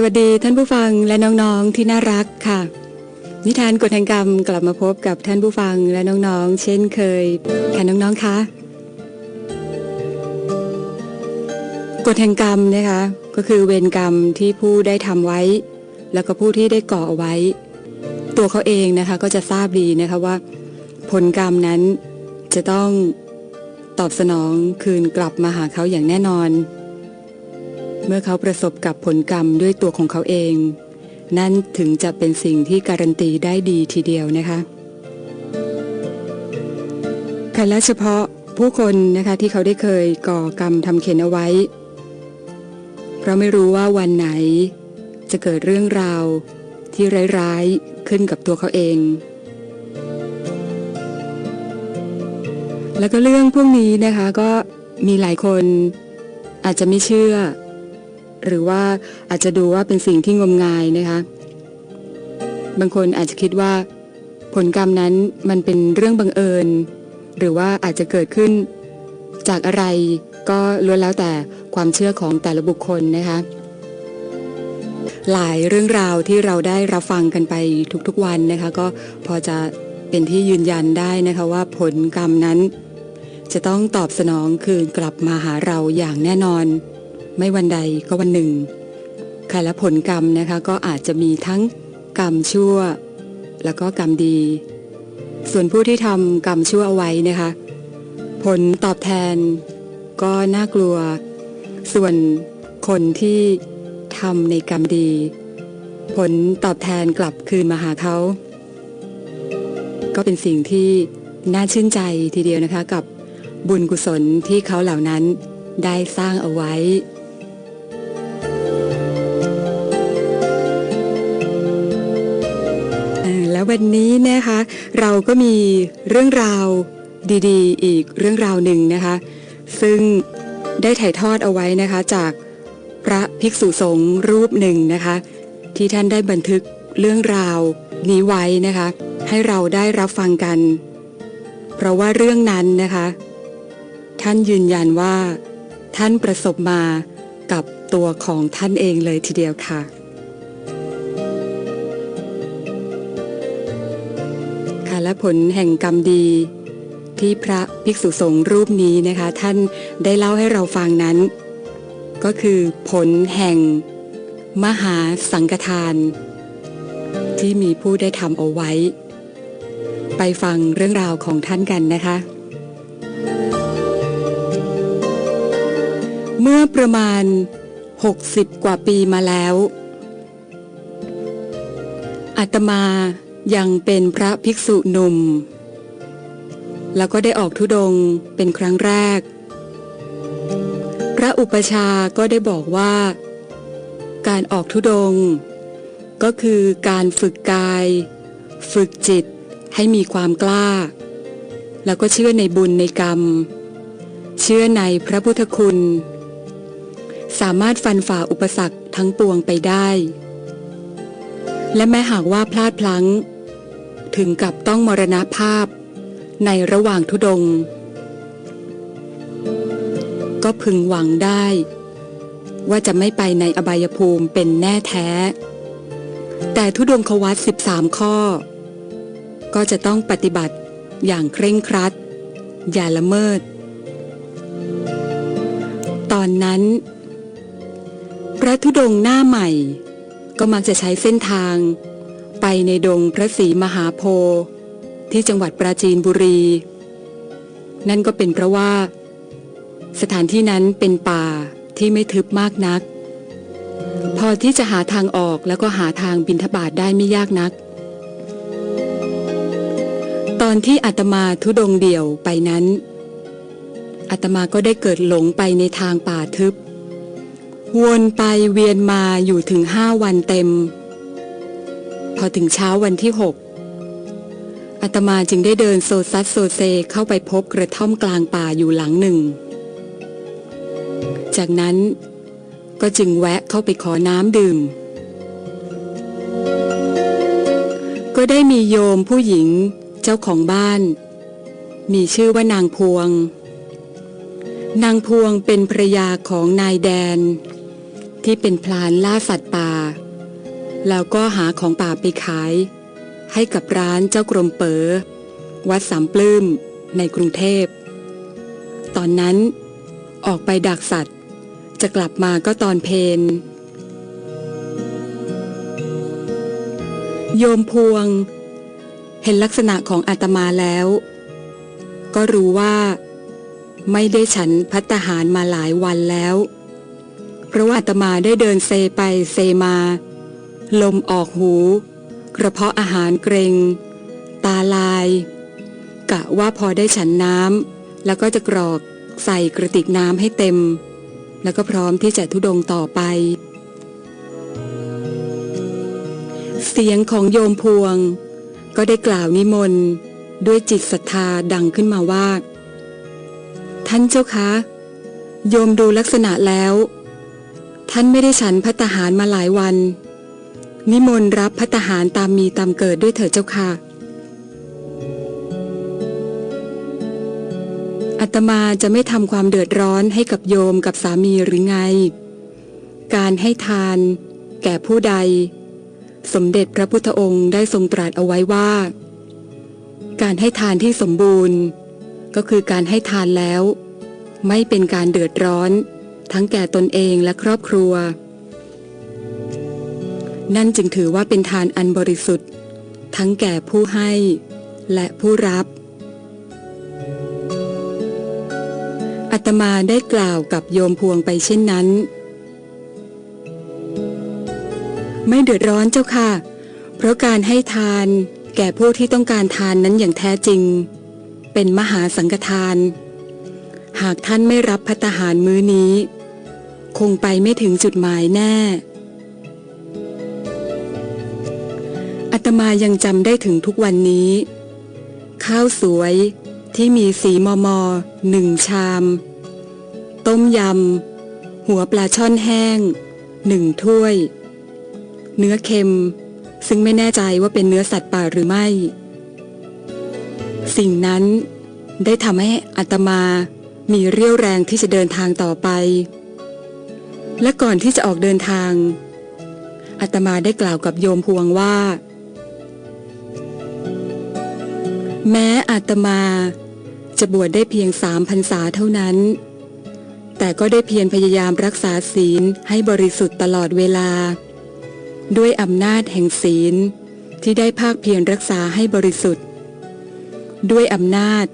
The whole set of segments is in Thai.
สวัสดีท่านผู้ฟังและน้องๆที่น่ารักค่ะ นิทานกฎแห่งกรรมกลับมาพบกับท่านผู้ฟังและน้องๆ เช่นเคยค่ะน้องๆคะกฎแห่งกรรมนะคะก็คือเวรกรรมที่ผู้ได้ทำไว้ แล้วก็ผู้ที่ได้ก่อเอาไว้ ตัวเขาเองนะคะก็จะทราบดีนะคะว่า ผลกรรมนั้นจะต้องตอบสนองคืนกลับมาหาเขาอย่างแน่นอน เมื่อเขาประสบกับผลกรรมด้วยตัวของเขาเอง นั่นถึงจะเป็นสิ่งที่การันตีได้ดีทีเดียวนะคะค่ะและเฉพาะผู้คนนะคะที่เขาได้เคยก่อกรรมทำเข็นเอาไว้ เพราะไม่รู้ว่าวันไหน จะเกิดเรื่องราวที่ร้ายๆขึ้นกับตัวเขาเอง แล้วก็เรื่องพวกนี้นะคะก็มีหลายคนอาจจะไม่เชื่อ หรือว่าอาจจะดูว่าเป็นสิ่งที่งมงายนะคะ บางคนอาจจะคิดว่า ผลกรรมนั้นมันเป็นเรื่องบังเอิญ หรือว่าอาจจะเกิดขึ้นจากอะไรก็ล้วนแล้วแต่ความเชื่อของแต่ละบุคคลนะคะหลายเรื่องราวที่เราได้รับฟังกันไปทุกๆวันนะคะ ก็พอจะเป็นที่ยืนยันได้นะคะว่าผลกรรมนั้น จะต้องตอบสนองคืนกลับมาหาเราอย่างแน่นอน ไม่วันใดก็วันหนึ่งค่ะและผลกรรมนะคะก็อาจจะมีทั้งกรรมชั่ว แล้วก็กรรมดี ส่วนผู้ที่ทำกรรมชั่วเอาไว้นะคะ ผลตอบแทนก็น่ากลัว ส่วนคนที่ทำในกรรมดี ผลตอบแทนกลับคืนมาหาเขา ก็เป็นสิ่งที่น่าชื่นใจทีเดียวนะคะกับบุญกุศลที่เขาเหล่านั้นได้สร้างเอาไว้ วันนี้นะคะ เราก็มีเรื่องราวดีๆ อีกเรื่องราวหนึ่งนะคะ ซึ่งได้ถ่ายทอดเอาไว้นะคะจากพระภิกษุสงฆ์รูปหนึ่งนะคะ ที่ท่านได้บันทึกเรื่องราวนี้ไว้นะคะ ให้เราได้รับฟังกัน เพราะว่าเรื่องนั้นนะคะ ท่านยืนยันว่า ท่านประสบมากับตัวของท่านเองเลยทีเดียวค่ะ และผลแห่งกรรมดี ที่พระภิกษุสงฆ์รูปนี้นะคะ ท่านได้เล่าให้เราฟังนั้น ก็คือผลแห่ง มหาสังฆทาน ที่มีผู้ได้ทำเอาไว้ ไปฟังเรื่องราวของท่านกันนะคะ เมื่อประมาณ 60 กว่าปีมาแล้วอาตมา ยังเป็นพระภิกษุหนุ่ม แล้วก็ได้ออกทุดงเป็นครั้งแรก พระอุปชาก็ได้บอกว่า การออกทุดง ก็คือการฝึกกาย ฝึกจิตให้มีความกล้า แล้วก็เชื่อในบุญในกรรม เชื่อในพระพุทธคุณ สามารถฟันฝ่าอุปสรรคทั้งปวงไปได้และแม้หากว่าพลาดพลั้ง ถึงกับต้องมรณภาพ ในระหว่างทุดง ก็พึงหวังได้ ว่าจะไม่ไปในอบายภูมิเป็นแน่แท้ แต่ทุดงควัต13 ข้อ ก็จะต้องปฏิบัติอย่างเคร่งครัด อย่าละเมิด ตอนนั้น พระธุดงหน้าใหม่ ก็มักจะใช้เส้นทาง ไปในดงพระศรีมหาโพธิ์ที่จังหวัดปราจีนบุรี นั่นก็เป็นเพราะว่า สถานที่นั้นเป็นป่าที่ไม่ทึบมากนัก พอที่จะหาทางออกแล้วก็หาทางบินทบาทได้ไม่ยากนัก ตอนที่อาตมาทุดงเดี่ยวไปนั้นอาตมาก็ได้เกิดหลงไปในทางป่าทึบ วนไปเวียนมาอยู่ถึงห้าวันเต็ม พอถึงเช้าวันที่หกอาตมาจึงได้เดินโซซัสโซเซเข้าไปพบกระท่อมกลางป่าอยู่หลังหนึ่ง จากนั้นก็จึงแวะเข้าไปขอน้ำดื่ม ก็ได้มีโยมผู้หญิงเจ้าของบ้าน มีชื่อว่านางพวง นางพวงเป็นภรรยาของนายแดน ที่เป็นพลานล่าสัตว์ป่า แล้วก็หาของป่าไปขาย ให้กับร้านเจ้ากรมเป๋อวัดสามปลื้มในกรุงเทพ ตอนนั้นออกไปดักสัตว์ จะกลับมาก็ตอนเพนโยมพวง เห็นลักษณะของอาตมาแล้ว ก็รู้ว่า ไม่ได้ฉันพัตหารมาหลายวันแล้ว เพราะว่าอาตมาได้เดินเซไปเซมา ลมออกหู กระเพาะอาหารเกรง ตาลาย กะว่าพอได้ฉันน้ำแล้วก็จะกรอกใส่กระติกน้ำให้เต็ม แล้วก็พร้อมที่จะทุดงต่อไป เสียงของโยมพวง ก็ได้กล่าวนิมนต์ด้วยจิตศรัทธาดังขึ้นมาว่า ท่านเจ้าคะ โยมดูลักษณะแล้ว ท่านไม่ได้ฉันพัตหารมาหลายวัน นิมนต์รับพัตหารตามมีตามเกิดด้วยเถิดเจ้าค่ะอาตมาจะไม่ทำความเดือดร้อนให้กับโยมกับสามีหรือไง การให้ทาน แก่ผู้ใด สมเด็จพระพุทธองค์ได้ทรงตรัสเอาไว้ว่า การให้ทานที่สมบูรณ์ ก็คือการให้ทานแล้ว ไม่เป็นการเดือดร้อน ทั้งแก่ตนเองและครอบครัว นั่นจึงถือว่าเป็นทานอันบริสุทธิ์ ทั้งแก่ผู้ให้และผู้รับอาตมาได้กล่าวกับโยมพวงไปเช่นนั้น ไม่เดือดร้อนเจ้าค่ะ เพราะการให้ทานแก่ผู้ที่ต้องการทานนั้นอย่างแท้จริง เป็นมหาสังฆทาน หากท่านไม่รับพัตตาหารมื้อนี้ คงไปไม่ถึงจุดหมายแน่ มายังจำได้ถึงทุกวันนี้ ข้าวสวยที่มีสีมอมอหนึ่งชาม ต้มยำ หัวปลาช่อนแห้งหนึ่งถ้วย เนื้อเค็ม ซึ่งไม่แน่ใจว่าเป็นเนื้อสัตว์ป่าหรือไม่ สิ่งนั้นได้ทำให้อาตมามีเรี่ยวแรงที่จะเดินทางต่อไป และก่อนที่จะออกเดินทางอาตมาได้กล่าวกับโยมพวงว่า แม้อาตมาจะบวชได้เพียงสามพรรษาเท่านั้น แต่ก็ได้เพียรพยายามรักษาศีลให้บริสุทธิ์ตลอดเวลา ด้วยอำนาจแห่งศีลที่ได้ภาคเพียรรักษาให้บริสุทธิ์ ด้วยอำนาจ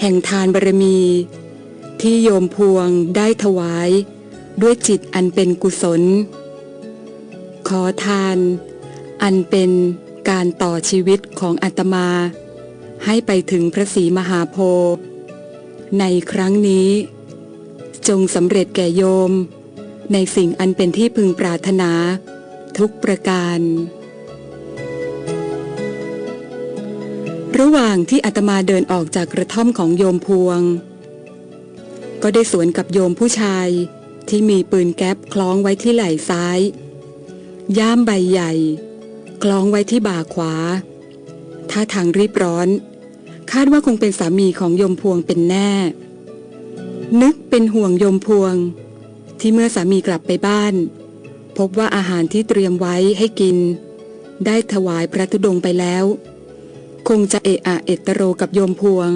แห่งทานบารมี ที่โยมพวงได้ถวาย ด้วยจิตอันเป็นกุศล ขอทาน อันเป็นการต่อชีวิตของอาตมา ให้ไปถึงพระศรีมหาโพธิ์ในครั้งนี้ จงสำเร็จแก่โยม ในสิ่งอันเป็นที่พึงปรารถนา ทุกประการ ระหว่างที่อาตมาเดินออกจากกระท่อมของโยมพวง ก็ได้สวนกับโยมผู้ชายที่มีปืนแก๊ปคล้องไว้ที่ไหล่ซ้าย ย่ามใบใหญ่ คล้องไว้ที่บ่าขวา ท่าทางรีบร้อน คาดว่าคงเป็นสามีของโยมพวงเป็นแน่ นึกเป็นห่วงโยมพวง ที่เมื่อสามีกลับไปบ้าน พบว่าอาหารที่เตรียมไว้ให้กิน ได้ถวายพระธุดงไปแล้ว คงจะเอะอะเอตโรกับโยมพวง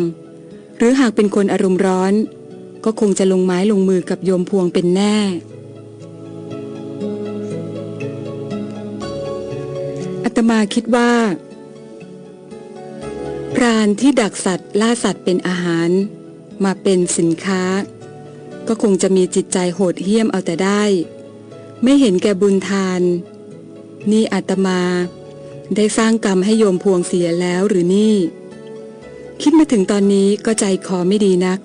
หรือหากเป็นคนอารมณ์ร้อน ก็คงจะลงไม้ลงมือกับโยมพวงเป็นแน่อตมาคิดว่า พรานที่ดักสัตว์ล่าสัตว์เป็นอาหาร มาเป็นสินค้า ก็คงจะมีจิตใจโหดเหี้ยมเอาแต่ได้ ไม่เห็นแก่บุญทาน นี่อาตมา ได้สร้างกรรมให้โยมพวงเสียแล้วหรือนี่ คิดมาถึงตอนนี้ก็ใจคอไม่ดีนัก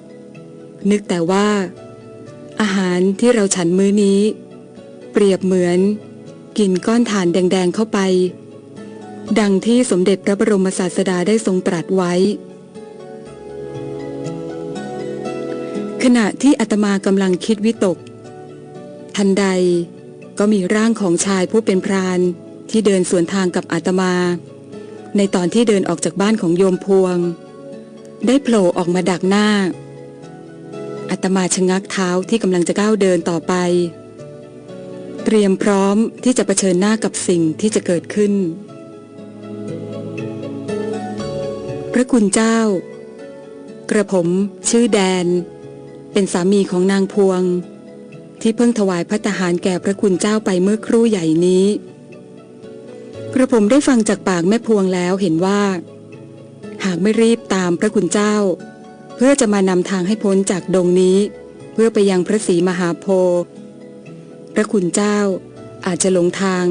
นึกแต่ว่า อาหารที่เราฉันมื้อนี้ เปรียบเหมือน กินก้อนถ่านแดง ๆ เข้าไป ดังที่สมเด็จพระบรมศาสดาได้ทรงตรัสไว้ ขณะที่อาตมากำลังคิดวิตก ทันใดก็มีร่างของชายผู้เป็นพรานที่เดินสวนทางกับอาตมา ในตอนที่เดินออกจากบ้านของโยมพวง ได้โผล่ออกมาดักหน้าอาตมาชะงักเท้าที่กำลังจะก้าวเดินต่อไป เตรียมพร้อมที่จะเผชิญหน้ากับสิ่งที่จะเกิดขึ้น ระคุณเจ้า กระผมชื่อแดน เป็นสามีของนางพวง ที่เพิ่งถวายพระทหารแก่พระคุณเจ้าไปเมื่อครู่ใหญ่นี้ กระผมได้ฟังจากปากแม่พวงแล้วเห็นว่า หากไม่รีบตามพระคุณเจ้า เพื่อจะมานำทางให้พ้นจากดงนี้ เพื่อไปยังพระศรีมหาโพธิ์พระคุณเจ้าอาจจะหลงทาง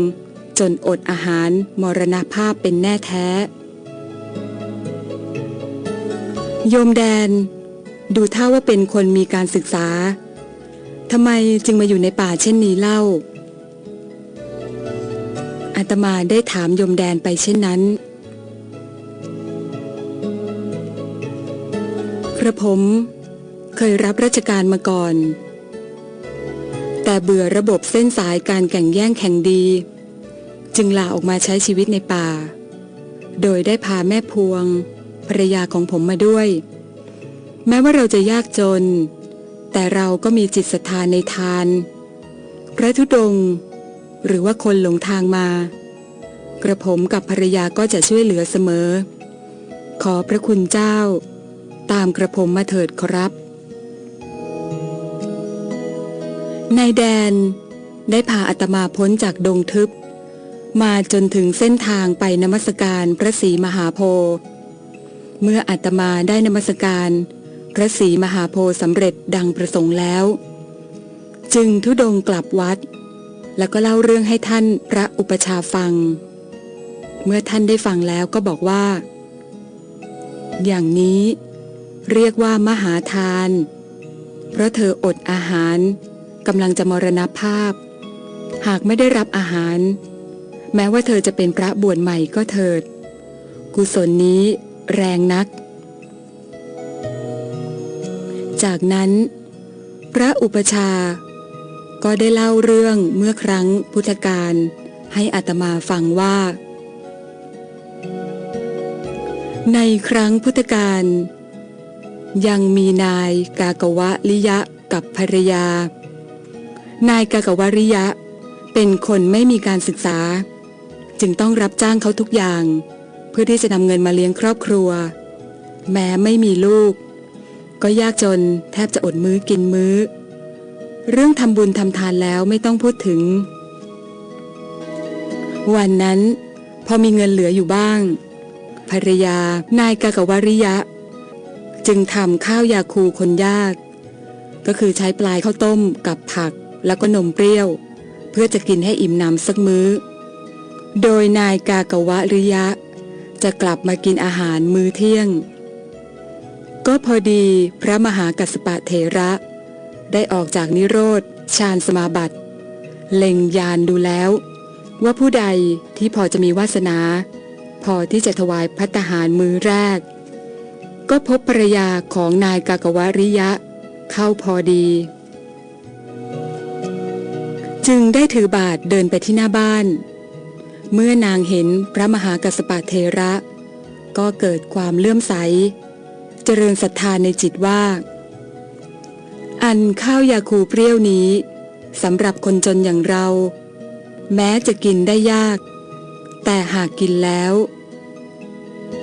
จนอดอาหารมรณภาพเป็นแน่แท้ โยมแดน ดูท่าว่าเป็นคนมีการศึกษาทำไมจึงมาอยู่ในป่าเช่นนี้เล่า อาตมาได้ถามโยมแดนไปเช่นนั้น กระผมเคยรับราชการมาก่อน แต่เบื่อระบบเส้นสายการแข่งแย่งแข่งดี จึงลาออกมาใช้ชีวิตในป่า โดยได้พาแม่พวง ภรรยาของผมมาด้วย แม้ว่าเราจะยากจน แต่เราก็มีจิตศรัทธาในทาน พระธุดง หรือว่าคนหลงทางมา กระผมกับภรรยาก็จะช่วยเหลือเสมอ ขอพระคุณเจ้า ตามกระผมมาเถิดครับนายแดนได้พาอาตมาพ้นจากดงทึบ มาจนถึงเส้นทางไปนมัสการพระศรีมหาโพธิ์ เมื่ออาตมาได้นมัสการ พระศรีมหาโพธิ์สำเร็จดังประสงค์แล้ว จึงทุดงกลับวัด แล้วก็เล่าเรื่องให้ท่านพระอุปชาฟัง เมื่อท่านได้ฟังแล้วก็บอกว่า อย่างนี้เรียกว่ามหาทาน เพราะเธออดอาหารกำลังจะมรณภาพ หากไม่ได้รับอาหาร แม้ว่าเธอจะเป็นพระบวชใหม่ก็เถิด กุศลนี้ แรงนัก จากนั้น พระอุปชา ก็ได้เล่าเรื่องเมื่อครั้งพุทธกาลให้อาตมาฟังว่า ในครั้งพุทธกาลยังมีนายกากวะลิยะกับภรรยา นายกากวริยะเป็นคนไม่มีการศึกษา จึงต้องรับจ้างเขาทุกอย่าง พื่อที่จะนำเงินมาเลี้ยงครอบครัว แม้ไม่มีลูก ก็ยากจนแทบจะอดมื้อกินมื้อ เรื่องทำบุญทำทานแล้วไม่ต้องพูดถึง วันนั้น พอมีเงินเหลืออยู่บ้าง ภรรยานายกากวริยะ จึงทำข้าวยาคูคนยาก ก็คือใช้ปลายข้าวต้มกับผักแล้วก็นมเปรี้ยว เพื่อจะกินให้อิ่มหนำสักมื้อ โดยนายกากวริยะ จะกลับมากินอาหารมื้อเที่ยง ก็พอดีพระมหากัสปะเถระ ได้ออกจากนิโรธฌานสมาบัติ เล็งยานดูแล้ว ว่าผู้ใดที่พอจะมีวาสนา พอที่จะถวายพัตตาหารมื้อแรก ก็พบภรรยาของนายกากวริยะ เข้าพอดี จึงได้ถือบาทเดินไปที่หน้าบ้าน เมื่อนางเห็นพระมหากัสสปะเทระ ก็เกิดความเลื่อมใส เจริญศรัทธาในจิตว่า อันข้าวยาคูเปรี้ยวนี้สำหรับคนจนอย่างเรา แม้จะกินได้ยาก แต่หากกินแล้ว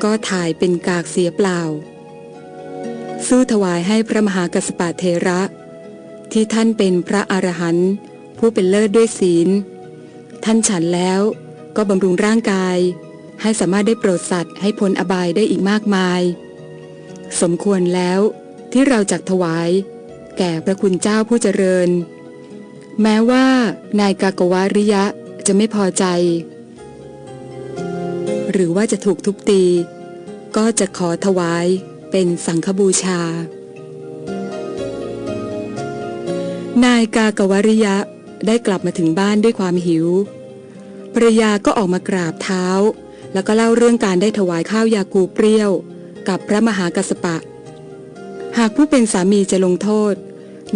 ก็ถ่ายเป็นกากเสียเปล่า สู้ถวายให้พระมหากัสปะเทระ ที่ท่านเป็นพระอรหันต์ผู้เป็นเลิศด้วยศีล ท่านฉันแล้ว ก็บำรุงร่างกาย ให้สามารถได้โปรดสัตว์ให้พ้นอบายได้อีกมากมาย สมควรแล้วที่เราจักถวาย แก่พระคุณเจ้าผู้เจริญ แม้ว่านายกากวาริยะจะไม่พอใจ หรือว่าจะถูกทุบตี ก็จะขอถวายเป็นสังฆบูชา นายกากวาริยะได้กลับมาถึงบ้านด้วยความหิว ภรยาก็ออกมากราบเท้า แล้วก็เล่าเรื่องการได้ถวายข้าวยาคูเปรี้ยว กับพระมหากัสปะ หากผู้เป็นสามีจะลงโทษ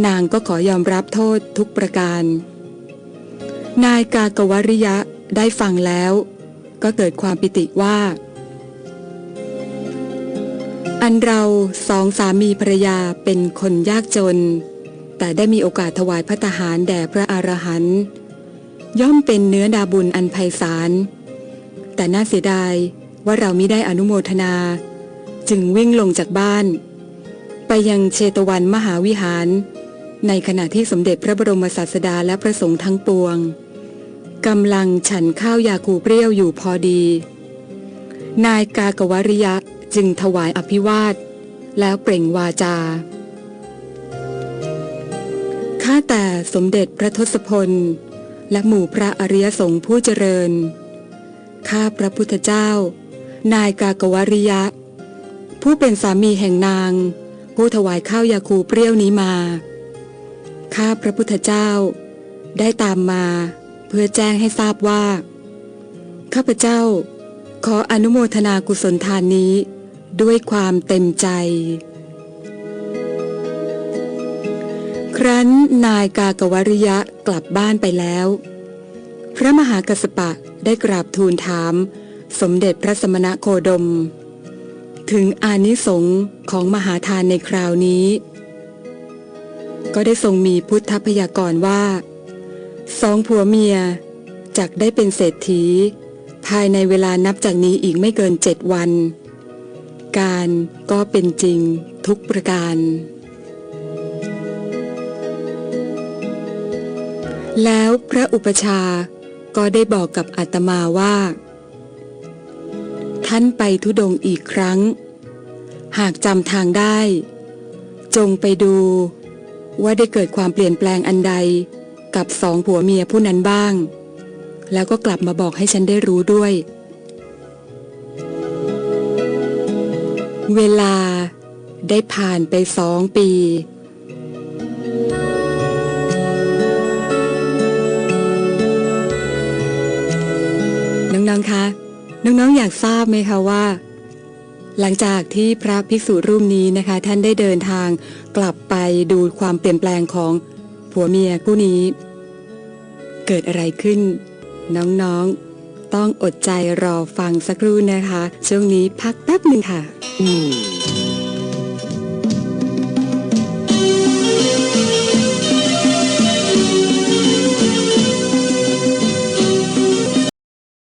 นางก็ขอยอมรับโทษทุกประการ นายกากวริยะได้ฟังแล้ว ก็เกิดความปิติว่า อันเราสองสามีภรยาเป็นคนยากจน แต่ได้มีโอกาสถวายพระทหารแด่พระอรหันต์ ย่อมเป็นเนื้อดาบุญอันไพศาล แต่น่าเสียดายว่าเรามิได้อนุโมทนา จึงวิ่งลงจากบ้าน ไปยังเชตวันมหาวิหาร ในขณะที่สมเด็จพระบรมศาสดาและพระสงฆ์ทั้งปวงกำลังฉันข้าวยาคูเปรี้ยวอยู่พอดี นายกากวริยะจึงถวายอภิวาท แล้วเปล่งวาจาข้าแต่สมเด็จพระทศพล และหมู่พระอริยสงฆ์ผู้เจริญ ข้าพระพุทธเจ้า นายกากวริยะ ผู้เป็นสามีแห่งนาง ผู้ถวายข้าวยาคูเปรี้ยวนี้มา ข้าพระพุทธเจ้า ได้ตามมาเพื่อแจ้งให้ทราบว่า ข้าพเจ้า ขออนุโมทนากุศลทานนี้ด้วยความเต็มใจ ครั้นนายกากวริยะกลับบ้านไปแล้ว พระมหากัสปะได้กราบทูลถาม สมเด็จพระสมณโคดม ถึงอานิสงส์ของมหาทานในคราวนี้ ก็ได้ทรงมีพุทธพยากรณ์ว่า สองผัวเมียจักได้เป็นเศรษฐี ภายในเวลานับจากนี้อีกไม่เกินเจ็ดวัน การก็เป็นจริงทุกประการ แล้วพระอุปชาก็ได้บอกกับอาตมาว่า ท่านไปทุดงอีกครั้ง หากจำทางได้ จงไปดูว่าได้เกิดความเปลี่ยนแปลงอันใดกับสองผัวเมียผู้นั้นบ้าง แล้วก็กลับมาบอกให้ฉันได้รู้ด้วย เวลาได้ผ่านไปสองปี น้องๆคะน้องๆอยากทราบไหมคะว่า หลังจากที่พระภิกษุรูปนี้นะคะ ท่านได้เดินทางกลับไปดูความเปลี่ยนแปลงของผัวเมียคู่นี้ เกิดอะไรขึ้น น้องๆต้องอดใจรอฟังสักครู่นะคะ ช่วงนี้พักแป๊บหนึ่งค่ะ อืม